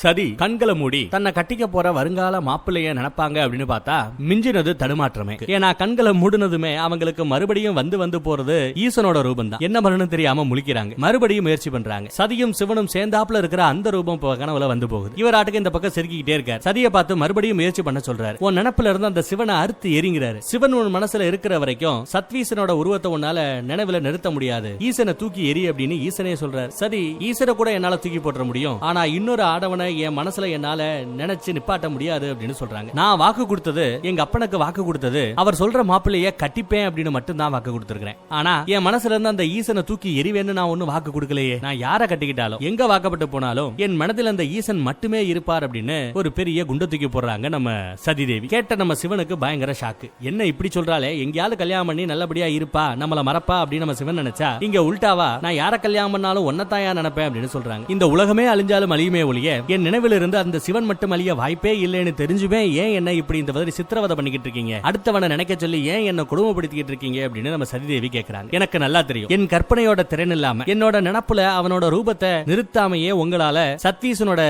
சதி கண்களை மூடி. தன்னை கட்டிக்க போற வருங்கால மாப்பிள்ளைய நினைப்பாங்க அப்படின்னு பார்த்தா மிஞ்சினது தடுமாற்றமே. ஏன்னா கண்களை மூடினதுமே அவங்களுக்கு மறுபடியும் வந்து வந்து போறது ஈசனோட ரூபம் தான் என்ன பண்ணணும் தெரியாம முழிக்கிறாங்க. மறுபடியும் முயற்சி பண்றாங்க. சதியும் சிவனும் சேர்ந்தாப்புல இருக்கிற அந்த ரூபம் கனவுல வந்து போகுது. இவர் ஆட்டுக்கு இந்த பக்கம் செருக்கிக்கிட்டே இருக்கார். சதியை பார்த்து மறுபடியும் முயற்சி பண்ண சொல்றாரு. உன் நினப்புல இருந்து அந்த சிவனை அறுத்து எரிங்கிறாரு. சிவன் உன் மனசுல இருக்கிற வரைக்கும் சத்வீசனோட உருவத்தை உன்னால நினைவுல நிறுத்த முடியாது. ஈசனை தூக்கி எரி அப்படின்னு ஈசனே சொல்றாரு. சரி ஈசனை கூட என்னால தூக்கி போட்டுற முடியும். ஆனா இன்னொரு ஆடவனை என் மனசுல என்னால நினைச்சு நிப்பாட்ட முடியாது அப்படின்னு சொல்றாங்க. நான் வாக்கு கொடுத்தது எங்க அப்பனுக்கு வாக்கு கொடுத்தது அவர் சொல்ற மாப்பிள்ளைய கட்டிப்பேன் அப்படின்னு மட்டும் தான் வாக்கு கொடுத்திருக்கிறேன். ஆனா என் மனசுல இருந்து அந்த ஈசனை தூக்கி எரிவேன்னு நான் ஒன்னும் வாக்கு கொடுக்கலையே. நான் யார கட்டிக்கிட்டாலும் எங்க வாக்கப்பட்டு போனாலும் என் மனதில் அந்த ஈசன் மட்டுமே இருப்பார் அப்படின்னு ஒரு பெரிய குண்ட தூக்கி போடுறாங்க நம்ம சதிதேவி. கேட்ட நம்ம சிவனுக்கு பயங்கர ஷாக்கு என்ன இப்படி சொல்றாளே? எங்கேயாவது கல்யாணம் பண்ணி நல்லபடியா இருப்பா நம்மள மறப்பா அப்படின்னு நம்ம சிவன் நினைச்சா இங்க உல்டாவா நான் யார கல்யாணம் பண்ணாலும் ஒன்னதான் நினைப்பேன் அப்படின்னு சொல்றாங்க. இந்த உலகமே அழிஞ்சாலும் அழியுமே ஒழிய என் நினைவில் இருந்து அந்த சிவன் மட்டும் அழிய வாய்ப்பே இல்லைன்னு தெரிஞ்சுமே ஏன் என்ன இப்படி இந்த மாதிரி சித்திரவதை பண்ணிக்கிட்டு இருக்கீங்க? அடுத்தவனை நினைக்க சொல்லி ஏன் என்ன குடும்பப்படுத்திக்கிட்டு இருக்கீங்க அப்படின்னு நம்ம சதிதேவி கேட்கிறாங்க எனக்கு நல்லா தெரியும். என் கற்பனையோட திறன் இல்லாம என்னோட நினப்புல அவனோட ரூபத்தை நிறுத்தாமையே உங்களால சத்தீசனோட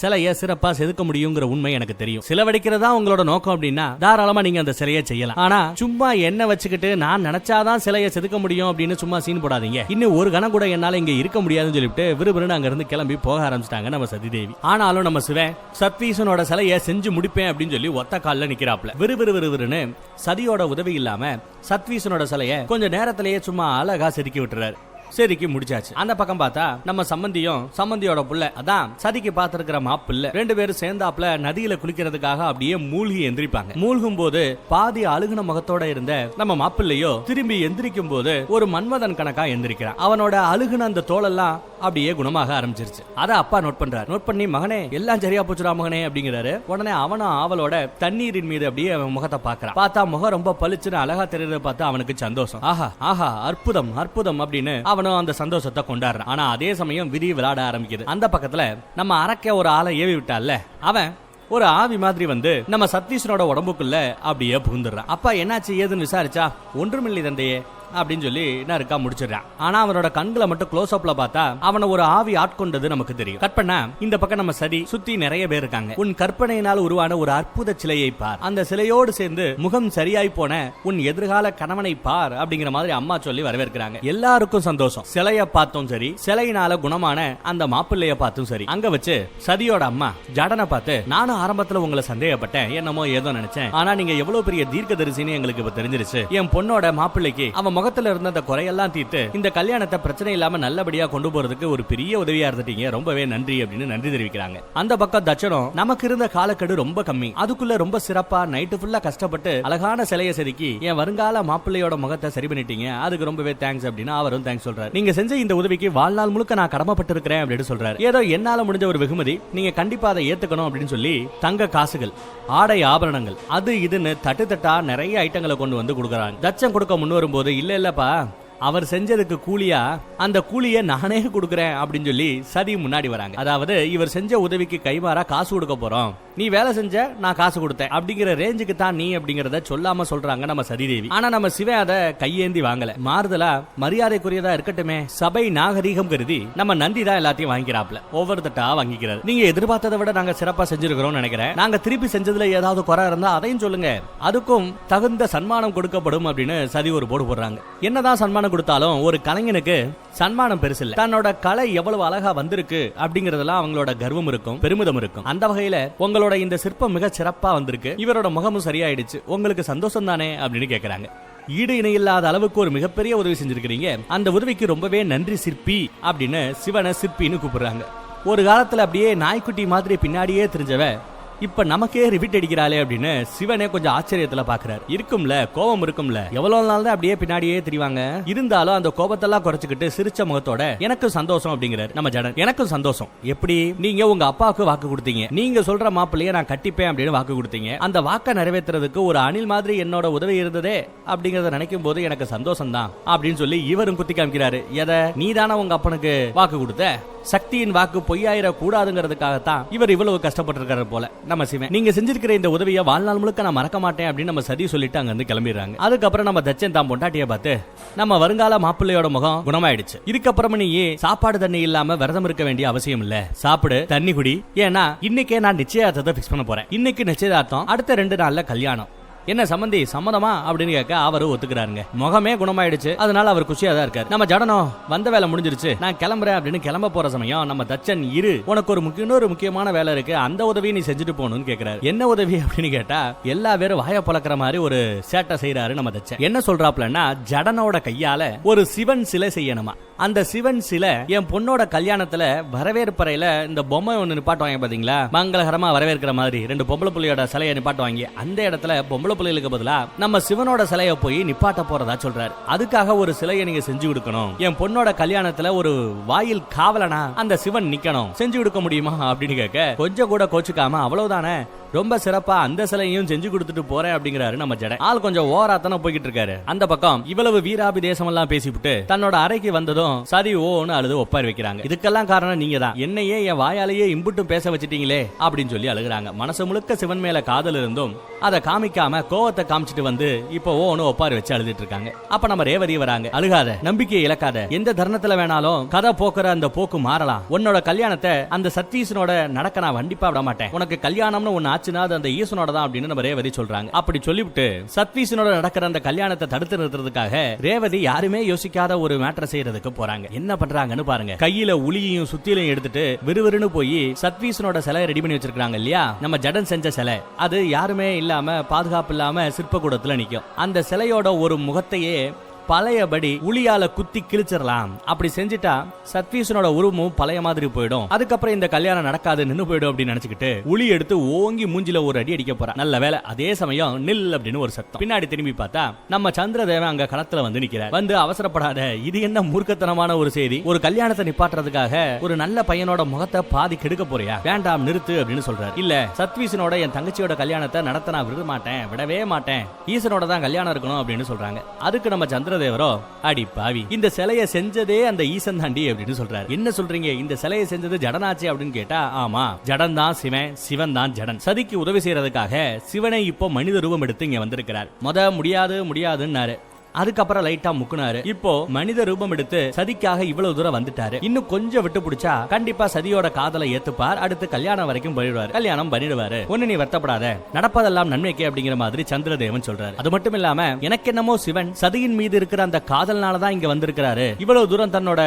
சிலைய சிறப்பா செதுக்க முடியுங்கிற உண்மை எனக்கு தெரியும். சிலவடிக்கிறதா உங்களோட நோக்கம் அப்படின்னா தாராளமா நீங்க அந்த சிலையை செய்யலாம். ஆனா சும்மா என்ன வச்சுக்கிட்டு நான் நினைச்சாதான் சிலையை செதுக்க முடியும் அப்படின்னு சும்மா சீன் போடாதீங்க. இன்னும் ஒரு கணம் கூட என்னால இங்க இருக்க முடியாதுன்னு சொல்லிட்டு விறுவிறுன்னு அங்க இருந்து கிளம்பி போக ஆரம்பிச்சிட்டாங்க நம்ம சதிதேவி. ஆனாலும் நம்ம சிவன் சத்வீசனோட சிலையை செஞ்சு முடிப்பேன் அப்படின்னு சொல்லி ஒத்த கால்ல நிக்கிறாப்ல விறுவிறு விறுவிறுன்னு சதியோட உதவி இல்லாம சத்வீசனோட சிலையை கொஞ்ச நேரத்திலேயே சும்மா அழகா செதுக்கி விட்டுறாரு. சரிக்கு முடிச்சாச்சு. அந்த பக்கம் பார்த்தா நம்ம சம்பந்தியும் சம்பந்தியோட புள்ள அதான் சதிக்கு பார்த்திருக்கிற மாப்பிள்ள ரெண்டு பேரும் சேர்ந்தாப்புல நதியில குளிக்கிறதுக்காக அப்படியே மூழ்கி எந்திரிப்பாங்க. மூழ்கும் போது பாதி அழுகுன முகத்தோட இருந்த நம்ம மாப்பிள்ளையோ திரும்பி எந்திரிக்கும் போது ஒரு மன்மதன் கணக்கா எந்திரிக்கிறான். அவனோட அழுகுன அந்த தோலெல்லாம் அப்படியே குணமாக ஆரம்பிச்சிருச்சு. அத அப்பா நோட் பண்றாரு. நோட் பண்ணி மகனே எல்லாம் சரியா போச்சுடா மகனே அப்படிங்கிறாரு. உடனே அவனும் ஆவலோட தண்ணீரின் மீது அப்படியே அவன் முகத்தை பாக்குறான் பார்த்தா முகம் ரொம்ப பளிச்சுன்னு அழகா தெரியறத பார்த்து அவனுக்கு சந்தோஷம். ஆஹா ஆஹா அற்புதம் அற்புதம் அப்படின்னு அவனும் அந்த சந்தோஷத்தை கொண்டாடுறான். ஆனா அதே சமயம் விதி விளையாட ஆரம்பிக்குது. அந்த பக்கத்துல நம்ம அரக்க ஒரு ஆளை ஏவி விட்டால அவன் ஒரு ஆவி மாதிரி வந்து நம்ம சத்தீஷனோட உடம்புக்குள்ள அப்படியே புகுந்துடுறான். அப்பா என்னாச்சு? ஏதுன்னு விசாரிச்சா ஒன்றுமில்லை தந்தையே. அப்படின்னு சொல்லி என்ன இருக்கா முடிச்சிடறான் ஆனா அவனோட கண்களை மட்டும் க்ளோஸ் அப்ல பார்த்தா அவனை ஒரு ஆவி ஆட்கொண்டது நமக்கு தெரியும். கற்பனை இந்த பக்கம் நம்ம சதி சுத்தி நிறைய பேர் இருக்காங்க. உன் கற்பனையினால் உருவான ஒரு அற்புத சிலையை பார். அந்த சிலையோடு சேர்ந்து முகம் சரியாய் போன உன் எதிர்கால கணவனை பார் அப்படிங்கிற மாதிரி அம்மா சொல்லி வரவேற்கிறாங்க. எல்லாருக்கும் சந்தோஷம். சிலைய பார்த்தும் சரி சிலையினால குணமான அந்த மாப்பிள்ளைய பார்த்தும் சரி. அங்க வச்சு சதியோட அம்மா ஜடனை பார்த்து நானும் ஆரம்பத்துல உங்களை சந்தேகப்பட்டேன். என்னமோ ஏதோ நினைச்சேன். ஆனா நீங்க எவ்வளவு பெரிய தீர்க்க தரிசின்னு எங்களுக்கு இப்ப தெரிஞ்சிருச்சு. என் பொண்ணோட மாப்பிள்ளைக்கு அவன் முகத்துல இருந்த அந்த குறையெல்லாம் தீர்த்து இந்த கல்யாணத்தை பிரச்சனை இல்லாம நல்லபடியா கொண்டு போறதுக்கு ஒரு பெரிய உதவியா இருந்துட்டீங்க. ரொம்பவே நன்றி அப்படின்னு நன்றி தெரிவிக்கிறாங்க. அந்த பக்கம் தச்சனும் நமக்கு இருந்த காலக்கெடு ரொம்ப கம்மி. அதுக்குள்ள ரொம்ப சிறப்பா நைட்டு ஃபுல்லா கஷ்டப்பட்டு அழகான சிலையை செதுக்கி என் வருங்கால மாப்பிள்ளையோட முகத்தை சரி பண்ணிட்டீங்க. அதுக்கு ரொம்பவே தேங்க்ஸ் அப்படின்னு அவரும் தேங்க்ஸ் சொல்றாரு. நீங்க செஞ்ச இந்த உதவிக்கு வாழ்நாள் முழுக்க நான் கடமைப்பட்டிருக்கிறேன் அப்படின்னு சொல்றாரு. ஏதோ என்னால முடிஞ்ச ஒரு வெகுமதி நீங்க கண்டிப்பா அதை ஏத்துக்கணும் அப்படின்னு சொல்லி தங்க காசுகள் ஆடை ஆபரணங்கள் அது இதுன்னு தட்டு தட்டா நிறைய ஐட்டங்களை கொண்டு வந்து கொடுக்குறாங்க. தச்சம் கொடுக்க முன் வரும்போது இல்ல இல்லப்பா. அவர் செஞ்சதுக்கு கூலியா? அந்த கூலியை நானே கொடுக்குறேன் அப்படின்னு சொல்லி சதி முன்னாடி வராங்க. அதாவது இவர் செஞ்ச உதவிக்கு கைமாறா காசு கொடுக்க போறோம். நீ வேலை செஞ்ச நான் காசு கொடுத்தேன். அப்படிங்கிற ரேஞ்சுக்கு தான் நீ அப்படிங்கறத சொல்லாம சொல்றாங்க நம்ம சதிதேவி. ஆனா நம்ம சிவன் அதை கையேந்தி வாங்கல. மாறுதலா மரியாதைக்குரியதா இருக்கட்டுமே சபை நாகரீகம் கருதி நம்ம நந்தி தான் எல்லாத்தையும் வாங்கிக்கிறாப்ல ஒவ்வொரு தட்டா வாங்கிக்கிறாரு நீங்க எதிர்பார்த்ததை விட நாங்க சிறப்பா செஞ்சிருக்கிறோம் நினைக்கிறேன். நாங்க திருப்பி செஞ்சதுல ஏதாவது குறை இருந்தா அதையும் சொல்லுங்க. அதுக்கும் தகுந்த சன்மானம் கொடுக்கப்படும் அப்படின்னு சதி ஒரு போர்டு போடுறாங்க. என்னதான் சன்மானம் கொடுத்தாலும் ஒரு கலைஞனுக்கு சன்மானம் பெருசு இல்ல. தன்னோட கலை எவ்வளவு அழகா வந்திருக்கு அப்படிங்கறதெல்லாம் அவங்களோட கர்வம் இருக்கும் பெருமிதம் இருக்கும். அந்த வகையில உங்களோட இந்த சிற்பம் மிக சிறப்பா வந்திருக்கு. இவரோட முகமும் சரியாயிடுச்சு. உங்களுக்கு சந்தோஷம் தானே அப்படின்னு கேக்குறாங்க. ஈடு இணையில்லாத அளவுக்கு ஒரு மிகப்பெரிய உதவி செஞ்சிருக்கிறீங்க. அந்த உதவிக்கு ரொம்பவே நன்றி சிற்பி அப்படின்னு சிவனை சிற்பின்னு கூப்பிடுறாங்க. ஒரு காலத்துல அப்படியே நாய்க்குட்டி மாதிரி பின்னாடியே தெரிஞ்சவ இப்ப நமக்கே ரிபீட் அடிக்கிறாளே அப்படின்னு சிவனே கொஞ்சம் ஆச்சரியத்துல பாக்குறாரு. இருக்கும்ல கோபம் இருக்கும்ல. எவ்வளவு நாள் தான் அப்படியே பின்னாடியே தெரிவாங்க? இருந்தாலும் அந்த கோபத்தெல்லாம் குறைச்சுக்கிட்டு சிரிச்ச முகத்தோட எனக்கு சந்தோஷம் அப்படிங்கிறாரு நம்ம ஜடன் எனக்கும் சந்தோஷம். எப்படி? நீங்க உங்க அப்பாவுக்கு வாக்கு கொடுத்தீங்க. நீங்க சொல்ற மாப்பிள்ளைய நான் கட்டிப்பேன் அப்படின்னு வாக்கு கொடுத்தீங்க. அந்த வாக்கை நிறைவேற்றுறதுக்கு ஒரு அணில் மாதிரி என்னோட உதவி இருந்ததே அப்படிங்கறத நினைக்கும் போது எனக்கு சந்தோஷம் தான் அப்படின்னு சொல்லி இவரும் குத்தி காமிக்கிறாரு. எதை? நீ தானே உங்க அப்பனுக்கு வாக்கு கொடுத்த? சக்தியின் வாக்கு பொய்யாயிர கூடாதுங்கிறதுக்காகத்தான் இவர் இவ்வளவு கஷ்டப்பட்டிருக்காரு போல. நம்ம சிவன். நீங்க செஞ்சிருக்கிற இந்த உதவியை வாழ்நாள் முழுக்க நான் மறக்க மாட்டேன் அப்படின்னு நம்ம சதி சொல்லிட்டு அங்க இருந்து கிளம்பிடுறாங்க. அதுக்கப்புறம் நம்ம தச்சன் தான் பொண்டாட்டிய பார்த்து நம்ம வருங்கால மாப்பிள்ளையோட முகம் குணமாயிடுச்சு. இதுக்கப்புறம் நீ சாப்பாடு தண்ணி இல்லாம விரதம் இருக்க வேண்டிய அவசியம் இல்ல? சாப்பிடு தண்ணி குடி. ஏன்னா இன்னைக்கே நான் நிச்சயதார்த்தத்தை ஃபிக்ஸ் பண்ண போறேன். இன்னைக்கு நிச்சயதார்த்தம் அடுத்த ரெண்டு நாள்ல கல்யாணம். என்ன சம்மந்தி சம்மதமா? அப்படின்னு கேட்க அவரு ஒத்துக்கிறாருங்க. முகமே குணமாயிடுச்சு. அதனால அவர் குஷியா தான் இருக்காரு. நம்ம ஜடனோ வந்த வேலை முடிஞ்சிருச்சு. நான் கிளம்புறேன் அப்படின்னு கிளம்ப போற சமயம் நம்ம தச்சன் இரு. உனக்கு ஒரு இன்னொரு முக்கியமான வேலை இருக்கு. அந்த உதவியை நீ செஞ்சுட்டு போகணும்னு கேக்குறாரு. என்ன உதவி அப்படின்னு கேட்டா எல்லா பேரும் வாய பழக்கிற மாதிரி ஒரு சேட்டை செய்யறாரு நம்ம தச்சன். என்ன சொல்றாப்லன்னா ஜடனோட கையால ஒரு சிவன் சிலை செய்யணுமா? அந்த சிவன் சிலை என் பொண்ணோட கல்யாணத்துல வரவேற்பறையில இந்த பொம்மை ஒண்ணு நிப்பாட்டுவாங்க பாத்தீங்களா? மங்களகரமா வரவேற்கிற மாதிரி ரெண்டு பொம்பளை புள்ளியோட சிலையை நிப்பாட்டுவாங்க அந்த இடத்துல பொம்பளை புள்ளிகளுக்கு பதிலா நம்ம சிவனோட சிலையை போய் நிப்பாட்ட போறதா சொல்றாரு. அதுக்காக ஒரு சிலையை நீங்க செஞ்சு கொடுக்கணும். என் பொண்ணோட கல்யாணத்துல ஒரு வாயில் காவலனா அந்த சிவன் நிக்கணும். செஞ்சு கொடுக்க முடியுமா அப்படின்னு கேட்க கொஞ்சம் கூட கோச்சுக்காம அவ்வளவுதானே ரொம்ப சிறப்பா அந்த சிலையும் செஞ்சு கொடுத்துட்டு போறேன் அப்படிங்கிறாரு நம்ம ஜட. ஆள் கொஞ்சம் ஓராத்தான போய்கிட்டு இருக்காரு. அந்த பக்கம் இவ்வளவு வீராபி தேசம் எல்லாம் பேசிவிட்டு தன்னோட அறைக்கு வந்ததும் சரி ஓன்னு அழுது ஒப்பாரி வைக்கிறாங்க. இதுக்கெல்லாம் காரணம் நீங்க தான் என்னையே என் வாயாலேயே இம்புட்டும் பேச வச்சிட்டீங்களே அப்படின்னு சொல்லி அழுகுறாங்க. மனசு முழுக்க சிவன் மேல காதல் இருந்தும் அதை காமிக்காம கோவத்தை காமிச்சிட்டு வந்து இப்போ ஓன்னு ஒப்பாரி வச்சு அழுதுட்டு இருக்காங்க. அப்ப நம்ம ரேவதி வராங்க. அழுகாத நம்பிக்கையை இழக்காத. எந்த தருணத்துல வேணாலும் கதை போக்குற அந்த போக்கு மாறலாம். உன்னோட கல்யாணத்தை அந்த சத்தீஷனோட நடக்க நான் கண்டிப்பா விட மாட்டேன். உனக்கு கல்யாணம்னு ஒண்ணு ஆச்சுன்னா அது அந்த ஈசனோட தான் அப்படின்னு நம்ம ரேவதி சொல்றாங்க. அப்படி சொல்லிவிட்டு சத்வீசனோட நடக்கிற அந்த கல்யாணத்தை தடுத்து நிறுத்துறதுக்காக ரேவதி யாருமே யோசிக்காத ஒரு மேட்டரை செய்யறதுக்கு போறாங்க. என்ன பண்றாங்கன்னு பாருங்க. கையில உளியையும் சுத்திலையும் எடுத்துட்டு விறுவிறுன்னு போய் சத்வீசனோட சிலை ரெடி பண்ணி வச்சிருக்காங்க இல்லையா? நம்ம ஜடன் செஞ்ச சிலை. அது யாருமே இல்லாம பாதுகாப்பு இல்லாம சிற்பக்கூடத்துல நிக்கும். அந்த சிலையோட ஒரு முகத்தையே பழையபடி உளியால குத்தி கிழிச்சிடலாம். அப்படி செஞ்சுட்டா சத்வீசனோட உருவமும் பழைய மாதிரி போயிடும். அதுக்கப்புறம் இந்த கல்யாணம் நடக்காது நின்னு போயிடும் அப்படின்னு நினைச்சுக்கிட்டு உளி எடுத்து ஓங்கி மூஞ்சில ஒரு அடி அடிக்க போறா. நல்ல வேலை அதே சமயம் நில் அப்படின்னு ஒரு சத்தம். பின்னாடி திரும்பி பார்த்தா நம்ம சந்திரதேவன் அங்க களத்துல வந்து நிக்கிறார். வந்து அவசரப்படாத இது என்ன மூர்க்கத்தனமான ஒரு செய்தி? ஒரு கல்யாணத்தை நிப்பாட்டுறதுக்காக ஒரு நல்ல பையனோட முகத்தை பாதி கெடுக்க போறியா? வேண்டாம் நிறுத்து அப்படின்னு சொல்றாரு. இல்ல சத்வீசனோட என் தங்கச்சியோட கல்யாணத்தை நடத்த நான் விட மாட்டேன் விடவே மாட்டேன். ஈசனோட தான் கல்யாணம் இருக்கணும் அப்படின்னு சொல்றாங்க. அதுக்கு நம்ம சந்திர சந்திரதேவரோ அடி பாவி இந்த சிலையை செஞ்சதே அந்த ஈசன் தாண்டி அப்படின்னு சொல்றாரு. என்ன சொல்றீங்க? இந்த சிலையை செஞ்சது ஜடனாச்சு அப்படின்னு கேட்டா ஆமா ஜடன் தான் சிவன் சிவன் தான் ஜடன். சதிக்கு உதவி செய்யறதுக்காக சிவனை இப்போ மனித ரூபம் எடுத்து இங்க வந்திருக்கிறார். முத முடியாது முடியாதுன்னாரு. அதுக்கப்புறம் லைட்டா முக்குனாரு. இப்போ மனித ரூபம் எடுத்து சதிக்காக இவ்வளவு தூரம் வந்துட்டாரு. இன்னும் கொஞ்சம் விட்டு பிடிச்சா கண்டிப்பா சதியோட காதலை ஏத்துப்பார். அடுத்து கல்யாணம் வரைக்கும் போயிடுவாரு. கல்யாணம் பண்ணிடுவாரு. ஒண்ணு நீ வருத்தப்படாத. நடப்பதெல்லாம் நன்மைக்கு அப்படிங்கிற மாதிரி சந்திரதேவன் சொல்றாரு. அது மட்டும் இல்லாம எனக்கு என்னமோ சிவன் சதியின் மீது இருக்கிற அந்த காதல்னாலதான் இங்க வந்திருக்கிறாரு. இவ்வளவு தூரம் தன்னோட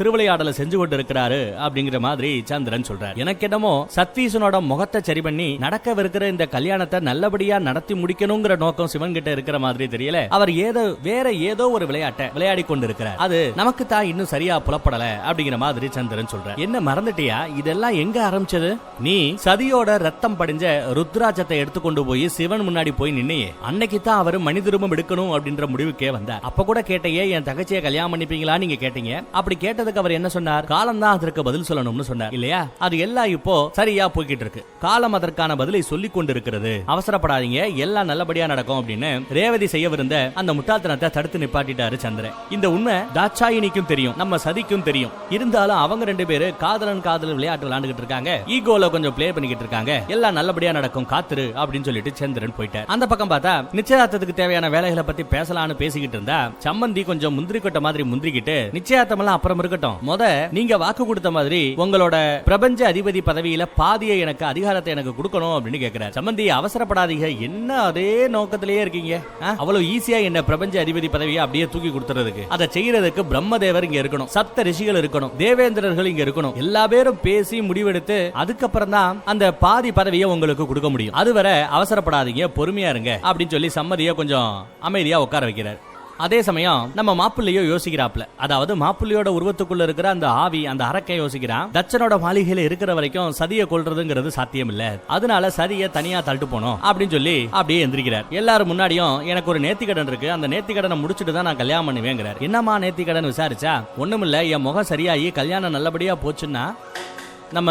திருவிளையாடலை செஞ்சு கொண்டு இருக்கிறாரு அப்படிங்கிற மாதிரி சந்திரன் சொல்றாரு. எனக்கு என்னமோ சத்தீசனோட முகத்தை சரி பண்ணி நடக்கவிருக்கிற இந்த கல்யாணத்தை நல்லபடியா நடத்தி முடிக்கணுங்கிற நோக்கம் சிவன் கிட்ட இருக்கிற மாதிரி தெரியல. அவர் ஏதோ வேற ஏதோ ஒரு விளையாட்டை விளையாடி கொண்டிருக்கிறார். அது நமக்கு தான் இன்னும் சரியா புலப்படல அப்படிங்கிற மாதிரி சந்திரன் சொல்ற. என்ன மறந்துட்டியா? இதெல்லாம் எங்க ஆரம்பிச்சது? நீ சதியோட ரத்தம் படிஞ்ச ருத்ராஜத்தை எடுத்துக்கொண்டு போய் சிவன் முன்னாடி போய் நின்னையே. அன்னைக்கு தான் அவர் மனித எடுக்கணும் அப்படின்ற முடிவுக்கே வந்தார். அப்ப கூட கேட்டையே என் தகச்சியை கல்யாணம் பண்ணிப்பீங்களா நீங்க கேட்டீங்க? அப்படி கேட்டதுக்கு அவர் என்ன சொன்னார்? காலம் தான் அதற்கு பதில் சொல்லணும்னு சொன்னார். இல்லையா? அது எல்லாம் இப்போ சரியா போய்கிட்டு இருக்கு. காலம் அதற்கான பதிலை சொல்லிக் கொண்டிருக்கிறது. அவசரப்படாதீங்க. எல்லாம் நல்லபடியா நடக்கும் அப்படின்னு ரேவதி செய்யவிருந்த அந்த முட்டாள்தனத்தை அதை தடுத்து நிப்பாட்டிட்டாரு சந்திரன். இந்த உண்மை தாட்சாயினிக்கும் தெரியும் நம்ம சதிக்கும் தெரியும். இருந்தாலும் அவங்க ரெண்டு பேரு காதலன் காதல் விளையாட்டு விளையாண்டுகிட்டு இருக்காங்க. ஈகோல கொஞ்சம் பிளே பண்ணிக்கிட்டு இருக்காங்க. எல்லாம் நல்லபடியா நடக்கும் காத்துரு அப்படின்னு சொல்லிட்டு சந்திரன் போயிட்டார். அந்த பக்கம் பார்த்தா நிச்சயதார்த்தத்துக்கு தேவையான வேலைகளை பத்தி பேசலாம்னு பேசிக்கிட்டு இருந்தா சம்மந்தி கொஞ்சம் முந்திரி கொட்ட மாதிரி முந்திரிக்கிட்டு நிச்சயார்த்தம் எல்லாம் அப்புறம் இருக்கட்டும். முத நீங்க வாக்கு கொடுத்த மாதிரி உங்களோட பிரபஞ்ச அதிபதி பதவியில பாதியை எனக்கு அதிகாரத்தை எனக்கு கொடுக்கணும் அப்படின்னு கேக்குறாரு. சம்மந்தி அவசரப்படாதீங்க. என்ன அதே நோக்கத்திலேயே இருக்கீங்க? அவ்வளவு ஈஸியா என்ன பிரபஞ்ச அதிபதி பதவியை அப்படியே தூக்கி கொடுத்துறதுக்கு. அதை செய்யறதுக்கு பிரம்மதேவர் இங்க இருக்கணும். சப்த ரிஷிகள் இருக்கணும். தேவேந்திரர்கள் இங்க இருக்கணும். எல்லா பேரும் பேசி முடிவெடுத்து அதுக்கப்புறம் தான் அந்த பாதி பதவியை உங்களுக்கு கொடுக்க முடியும். அதுவரை அவசரப்படாதீங்க பொறுமையா இருங்க அப்படின்னு சொல்லி சம்மதியை கொஞ்சம் அமைதியா உட்கார வைக்கிறார். அதே சமயம் நம்ம மாப்பிள்ளையோ யோசிக்கிறாப்ல அதாவது மாப்பிள்ளையோட உருவத்துக்குள்ள இருக்கிற அந்த ஆவி அந்த அரக்கை யோசிக்கிறான். தச்சனோட மாளிகையில இருக்கிற வரைக்கும் சதியை கொள்றதுங்கிறது சாத்தியம் இல்ல அதனால சதியை தனியா தள்ளிட்டு போனோம் அப்படின்னு சொல்லி அப்படியே எந்திரிக்கிறார். எல்லாரும் முன்னாடியும் எனக்கு ஒரு நேர்த்திக்கடன் இருக்கு. அந்த நேர்த்திக்கடனை முடிச்சுட்டு தான் நான் கல்யாணம் பண்ணுவேங்கிறார். என்னம்மா நேர்த்திக்கடன் விசாரிச்சா? ஒண்ணுமில்ல என் முகம் சரியாகி கல்யாணம் நல்லபடியா போச்சுன்னா நம்ம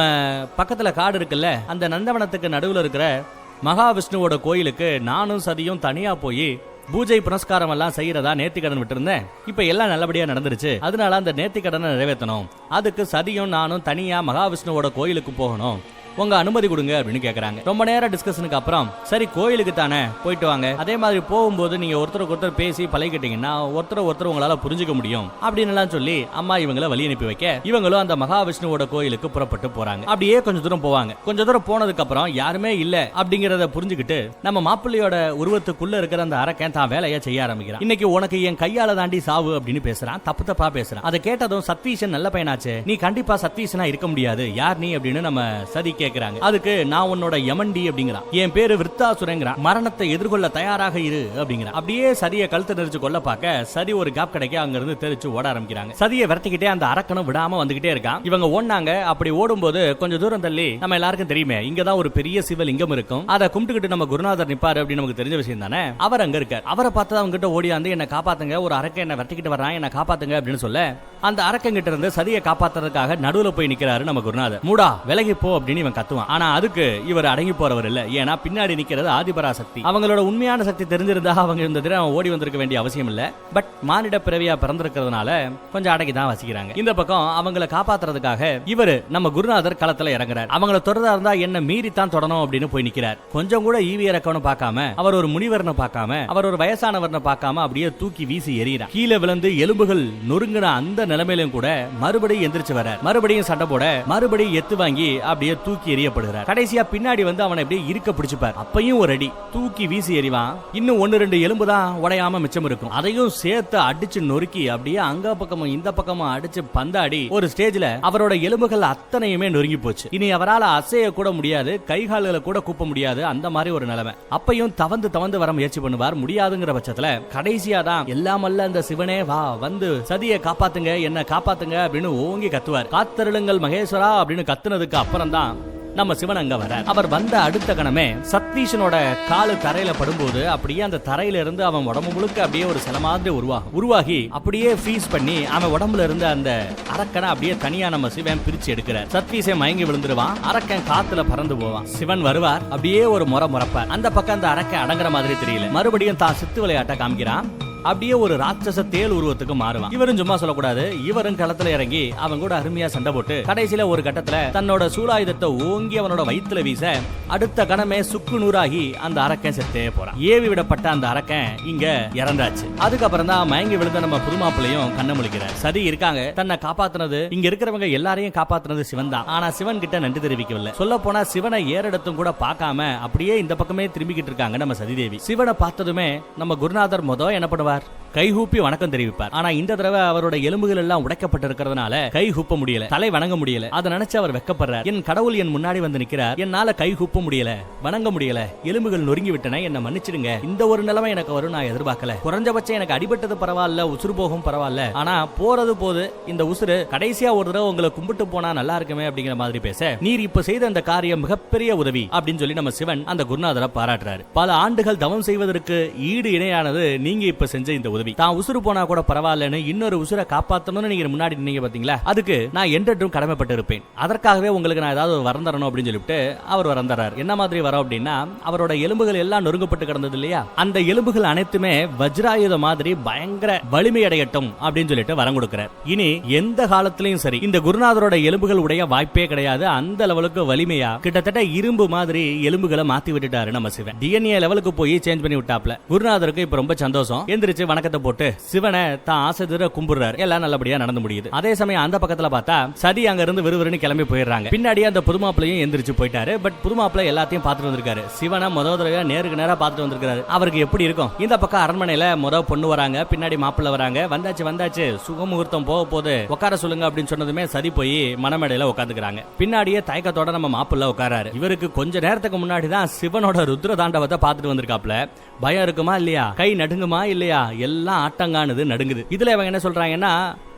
பக்கத்துல காடு இருக்குல்ல அந்த நந்தவனத்துக்கு நடுவுல இருக்கிற மகாவிஷ்ணுவோட கோயிலுக்கு நானும் சதியும் தனியா போய் பூஜை புனஸ்காரம் எல்லாம் செய்யறதா நேர்த்திக்கடன் விட்டுருந்தேன். இப்ப எல்லாம் நல்லபடியா நடந்துருச்சு. அதனால அந்த நேர்த்திக்கடனை நிறைவேற்றணும் அதுக்கு சதியும் நானும் தனியா மகாவிஷ்ணுவோட கோயிலுக்கு போகணும். உங்க அனுமதி கொடுங்க அப்படின்னு கேக்குறாங்க. ரொம்ப நேரம் டிஸ்கஷனுக்கு அப்புறம் சரி கோயிலுக்கு தானே போயிட்டு வாங்க. அதே மாதிரி போகும்போது நீங்க ஒருத்தருக்கு ஒருத்தர் பேசி பழகிட்டீங்கன்னா ஒருத்தர் ஒருத்தர் உங்களால புரிஞ்சுக்க முடியும் அப்படின்னு எல்லாம் சொல்லி அம்மா இவங்கள வழி அனுப்பி வைக்க இவங்களும் அந்த மகாவிஷ்ணுவோட கோயிலுக்கு புறப்பட்டு போறாங்க. அப்படியே கொஞ்ச தூரம் போவாங்க. கொஞ்ச தூரம் போனதுக்கு அப்புறம் யாருமே இல்ல அப்படிங்கறத புரிஞ்சுக்கிட்டு நம்ம மாப்பிள்ளையோட உருவத்துக்குள்ள இருக்கிற அந்த அரக்கன் தான் வேலையை செய்ய ஆரம்பிக்கிறான். இன்னைக்கு உனக்கு என் கையால தாண்டி சாவு அப்படின்னு பேசுறான் தப்பு தப்பா பேசுறான். அதை கேட்டதும் சத்வீஷன் நல்ல பையனாச்சு. நீ கண்டிப்பா சத்வீஷனா இருக்க முடியாது. யார் நீ அப்படின்னு நம்ம சதிக்க கேக்குறாங்க. அதுக்கு நான் உன்னோட எமன்டி அப்படிங்கிறான். என் பேரு விருத்தாசுரங்கிறான். மரணத்தை எதிர்கொள்ள தயாராக இரு அப்படிங்கிறான். அப்படியே சதியை கழுத்து நெரிச்சு கொல்ல பார்க்க சரி ஒரு கேப் கிடைக்க அங்க இருந்து தெரிச்சு ஓட ஆரம்பிக்கிறாங்க. சதியை விரட்டிக்கிட்டே அந்த அரக்கனும் விடாம வந்துகிட்டே இருக்கான். இவங்க ஓடினாங்க. அப்படி ஓடும்போது கொஞ்சம் தூரம் தள்ளி நம்ம எல்லாருக்கும் தெரியுமே இங்கதான் ஒரு பெரிய சிவலிங்கம் இருக்கும். அதை கும்பிட்டுக்கிட்டு நம்ம குருநாதர் நிப்பாரு அப்படின்னு நமக்கு தெரிஞ்ச விஷயம் தானே? அவர் அங்க இருக்கார். அவரை பார்த்து அவங்க கிட்ட ஓடியாந்து என்ன காப்பாத்துங்க. ஒரு அரக்கன் என்ன விரட்டிக்கிட்டு வர்றான். என்ன காப்பாத்துங்க அப்படின்னு சொல்ல அந்த அரக்கங்கிட்ட இருந்து சதியை காப்பாத்துறதுக்காக நடுவுல போய் நிக்கிறாரு நம்ம குருநாதர். மூடா விலகி போ அப்படின்னு இவன் கத்துவான். ஆனா அதுக்கு இவர் அடங்கி போறவர் இல்ல. ஏன்னா பின்னாடி நிக்கிறது ஆதிபராசக்தி அவங்களோட உண்மையான சக்தி தெரிஞ்சிருந்தா அவங்க இந்த தினம் ஓடி வந்திருக்க வேண்டிய அவசியம் இல்ல. பட் மானிட பிறவியா பிறந்திருக்கிறதுனால கொஞ்சம் அடக்கி தான் வசிக்கிறாங்க. இந்த பக்கம் அவங்கள காப்பாத்துறதுக்காக இவர் நம்ம குருநாதர் களத்துல இறங்குறார். அவங்கள தொடர்தா இருந்தா என்ன மீறி தான் தொடணும் அப்படின்னு போய் நிக்கிறார். கொஞ்சம் கூட ஈவி இறக்கவனு பார்க்காம அவர் ஒரு முனிவர்னு பார்க்காம அவர் ஒரு வயசானவர்னு பார்க்காம அப்படியே தூக்கி வீசி எறிகிறார். கீழே விழுந்து எலும்புகள் நொறுங்கின அந்த நிலைமையிலும் கூட மறுபடியும் எந்திரிச்சு வர மறுபடியும் சண்டை போட மறுபடியும் எத்து வாங்கி அப்படியே தூக்கி எறியப்படுகிறார். கடைசியா பின்னாடி வந்து அவனை அப்படியே இருக்க பிடிச்சுப்பார். அப்பையும் ஒரு அடி. தூக்கி வீசி எறிவான். இன்னும் ஒன்னு ரெண்டு எலும்பு தான் உடையாம மிச்சம் இருக்கும். அதையும் சேர்த்து அடிச்சு நொறுக்கி அப்படியே அங்க பக்கமும் இந்த பக்கமும் அடிச்சு பந்தாடி ஒரு ஸ்டேஜ்ல அவரோட எலும்புகள் அத்தனையுமே நொறுங்கி போச்சு. இனி அவரால் அசைய கூட முடியாது. கை கால்களை கூட கூப்ப முடியாது. அந்த மாதிரி ஒரு நிலைமை. அப்பையும் தவந்து தவந்து வர முயற்சி பண்ணுவார். முடியாதுங்கிற பட்சத்துல கடைசியா தான் எல்லாம் அல்ல அந்த சிவனே வா வந்து சதியை காப்பாத்துங்க என்ன காப்பாத்துங்க அப்படின்னு ஓங்கி கத்துவார். காத்தருளுங்கள் மகேஸ்வரா அப்படின்னு கத்துனதுக்கு அப்புறம் தான் நம்ம சிவன் அங்க வர அவர் வந்த அடுத்த கணமே சத்தீஷனோட காலு தரையில படும்போது அப்படியே அந்த தரையில இருந்து அவன் உடம்பு முழுக்க அப்படியே ஒரு சில மாதிரி உருவாகும் உருவாகி அப்படியே ஃப்ரீஸ் பண்ணி அவன் உடம்புல இருந்த அந்த அரக்கனை அப்படியே தனியா நம்ம சிவன் பிரிச்சு எடுக்கிறார். சத்தீஷை மயங்கி விழுந்துருவான். அரக்கன் காத்துல பறந்து போவான். சிவன் வருவார். அப்படியே ஒரு முறை முறப்பார். அந்த பக்கம் அந்த அரக்கன் அடங்குற மாதிரி தெரியல. மறுபடியும் தான் சித்து விளையாட்ட காமிக்கிறான். அப்படியே ஒரு ராட்சச தேல் உருவத்துக்கு மாறுவான். இவரும் சும்மா சொல்லக்கூடாது. இவரும் களத்துல இறங்கி அவன் கூட அருமையா சண்டை போட்டு கடைசியில ஒரு கட்டத்துல தன்னோட சூலாயுதத்தை ஓங்கி அவனோட வயித்துல வீச அடுத்த கணமே சுக்கு நூறாகி அந்த அரக்கன் செத்தே போறான். ஏவி விடப்பட்ட அந்த அரக்கன் இங்க இறந்தாச்சு. அதுக்கப்புறம் தான் மயங்கி விழுந்த நம்ம புதுமாப்பிள்ளையும் கண்ண முழிக்கிறார். சதி இருக்காங்க. தன்னை காப்பாத்துனது இங்க இருக்கிறவங்க எல்லாரையும் காப்பாத்துனது சிவன் தான். ஆனா சிவன் கிட்ட நன்றி தெரிவிக்கவில்லை. சொல்ல போனா சிவனை ஏறெடுத்தும் கூட பார்க்காம அப்படியே இந்த பக்கமே திரும்பிக்கிட்டு இருக்காங்க நம்ம சதிதேவி சிவனை பார்த்ததுமே நம்ம குருநாதர் மொத என்ன பண்ணுவார்? Nusantara. கைகூப்பி வணக்கம் தெரிவிப்பார். ஆனா இந்த தடவை அவரோட எலும்புகள் எல்லாம் உடைக்கப்பட்டிருக்கிறதுனால கை கூப்ப முடியல தலை வணங்க முடியல. அதை நினைச்சு அவர் வெக்கப்படுறார். என் கடவுள் என் முன்னாடி வந்து நிக்கிறார். என்னால கை கூப்ப முடியல வணங்க முடியல எலும்புகள் நொறுங்கி விட்டன என்ன மன்னிச்சிடுங்க. இந்த ஒரு நிலைமை எனக்கு வரும் நான் எதிர்பார்க்கல. குறைஞ்சபட்சம் எனக்கு அடிபட்டது பரவாயில்ல உசுறு போகும் பரவாயில்ல. ஆனா போறது போது இந்த உசுறு கடைசியா ஒரு தடவை உங்களை கும்பிட்டு போனா நல்லா இருக்குமே அப்படிங்கிற மாதிரி பேச நீர் இப்ப செய்த அந்த காரியம் மிகப்பெரிய உதவி அப்படின்னு சொல்லி நம்ம சிவன் அந்த குருநாதரை பாராட்டுறாரு. பல ஆண்டுகள் தவம் செய்வதற்கு ஈடு இணையானது நீங்க இப்ப செஞ்ச இந்த உதவி. தான் உசுறு போனா கூட பரவாயில்லன்னு இன்னொரு உசுரை காப்பாற்றணும்னு நீங்க முன்னாடி நின்னீங்க பாத்தீங்களா? அதுக்கு நான் என்றென்றும் கடமைப்பட்டு இருப்பேன் அதற்காகவே உங்களுக்கு நான் ஏதாவது ஒரு வரம் தரணும் அப்படின்னு சொல்லிட்டு அவர் வரம் தரார் என்ன மாதிரி வரம் அப்படின்னா அவரோட எலும்புகள் எல்லாம் நொறுங்கப்பட்டு கிடந்தது இல்லையா? அந்த எலும்புகள் அனைத்துமே வஜ்ராயுத மாதிரி பயங்கர வலிமை அடையட்டும் அப்படின்னு சொல்லிட்டு வரம் கொடுக்கிறார். இனி எந்த காலத்திலையும் சரி இந்த குருநாதரோட எலும்புகள் உடைய வாய்ப்பே கிடையாது. அந்த லெவலுக்கு வலிமையா? கிட்டத்தட்ட இரும்பு மாதிரி எலும்புகளை மாத்தி விட்டுட்டாரு நம்ம சிவன். டிஎன்ஏ லெவலுக்கு போய் சேஞ்ச் பண்ணி விட்டாப்ல. குருநாதருக்கு இப்ப ரொம்ப சந்தோஷம். எந்திரிச்சு வணக்கத்தை போட்டு சிவனை தான் ஆசை தீர கும்பிடுறாரு. எல்லாம் நல்லபடியா நடந்து முடியுது. அதே சமயம் அந்த பக்கத்துல பார்த்தா சதி அங்க இருந்து விறுவிறுன்னு கிளம்பி போயிடுறாங்க. பின்னாடி அந்த புதுமாப்பிளையும் எந்திரிச்சு போயிட்டாரு. பட் புதுமாப்பிள்ளை எல்லாத்தையும் பார்த்துட்டு வந்திருக்காரு. சிவனை முத தடவை நேருக்கு நேரா பார்த்துட்டு வந்திருக்காரு அவருக்கு எப்படி இருக்கும்? இந்த பக்கம் அரண்மனையில முத பொண்ணு வராங்க. பின்னாடி மாப்பிள்ளை வராங்க. வந்தாச்சு வந்தாச்சு. சுகமுகூர்த்தம் போக போது உட்கார சொல்லுங்க அப்படின்னு சொன்னதுமே சதி போய் மனமேடையில உட்காந்துக்கிறாங்க. பின்னாடியே தயக்கத்தோட நம்ம மாப்பிள்ள உட்காராரு. இவருக்கு கொஞ்ச நேரத்துக்கு முன்னாடி தான் சிவனோட ருத்ர தாண்டவத்தை பார்த்துட்டு வந்திருக்காப்ல பயம் இருக்குமா இல்லையா? கை நடுங்குமா இல்லையா? எல்லாம் எல்லாம் ஆட்டங்கானுது நடுங்குது. இதுல இவங்க என்ன சொல்றாங்கன்னா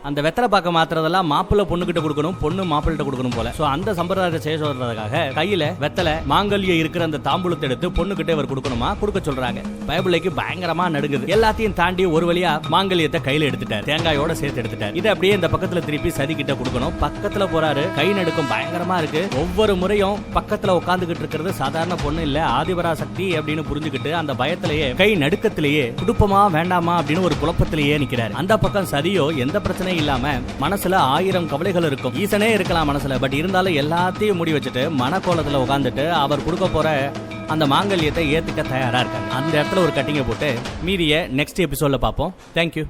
அந்த வெத்தலை பாக்க மாத்துறதெல்லாம் மாப்பிள்ள பொண்ணுகிட்ட கொடுக்கணும் பொண்ணு மாப்பிள்கிட்ட கொடுக்கணும் போல. சோ அந்த சம்பிரதாயத்தை செய்ய சொல்றதுக்காக கையில வெத்தலை மாங்கல்யம் இருக்கிற அந்த தாம்பூலத்தை எடுத்து பொண்ணுகிட்ட இவர் கொடுக்கணுமா? கொடுக்க சொல்றாங்க. பைபிளைக்கு பயங்கரமா நடுங்குது. எல்லாத்தையும் தாண்டி ஒரு வழியா மாங்கல்யத்தை கையில எடுத்துட்டார். தேங்காயோட சேர்த்து எடுத்துட்டார். இதை அப்படியே இந்த பக்கத்துல திருப்பி சதி கிட்ட கொடுக்கணும். பக்கத்துல போறாரு. கை நடுக்கம் பயங்கரமா இருக்கு. ஒவ்வொரு முறையும் பக்கத்துல உட்காந்துகிட்டு இருக்கிறது சாதாரண பொண்ணு இல்ல ஆதிபரா சக்தி அப்படின்னு புரிஞ்சுக்கிட்டு அந்த பயத்திலேயே கை நடுக்கத்திலேயே குடுப்பமா வேண்டாமா அப்படின்னு ஒரு குழப்பத்திலேயே நிக்கிறாரு. அந்த பக்கம் சதியோ எந்த பிரச்சனை பிரச்சனை இல்லாம மனசுல ஆயிரம் கவலைகள் இருக்கும். ஈசனே இருக்கலாம் மனசுல பட் இருந்தாலும் எல்லாத்தையும் மூடி வச்சுட்டு மனக்கோலத்துல உட்காந்துட்டு அவர் கொடுக்க போற அந்த மாங்கல்யத்தை ஏத்துக்க தயாரா இருக்காங்க. அந்த இடத்துல ஒரு கட்டிங்க போட்டு மீதியை நெக்ஸ்ட் எபிசோட்ல பார்ப்போம். தேங்க்யூ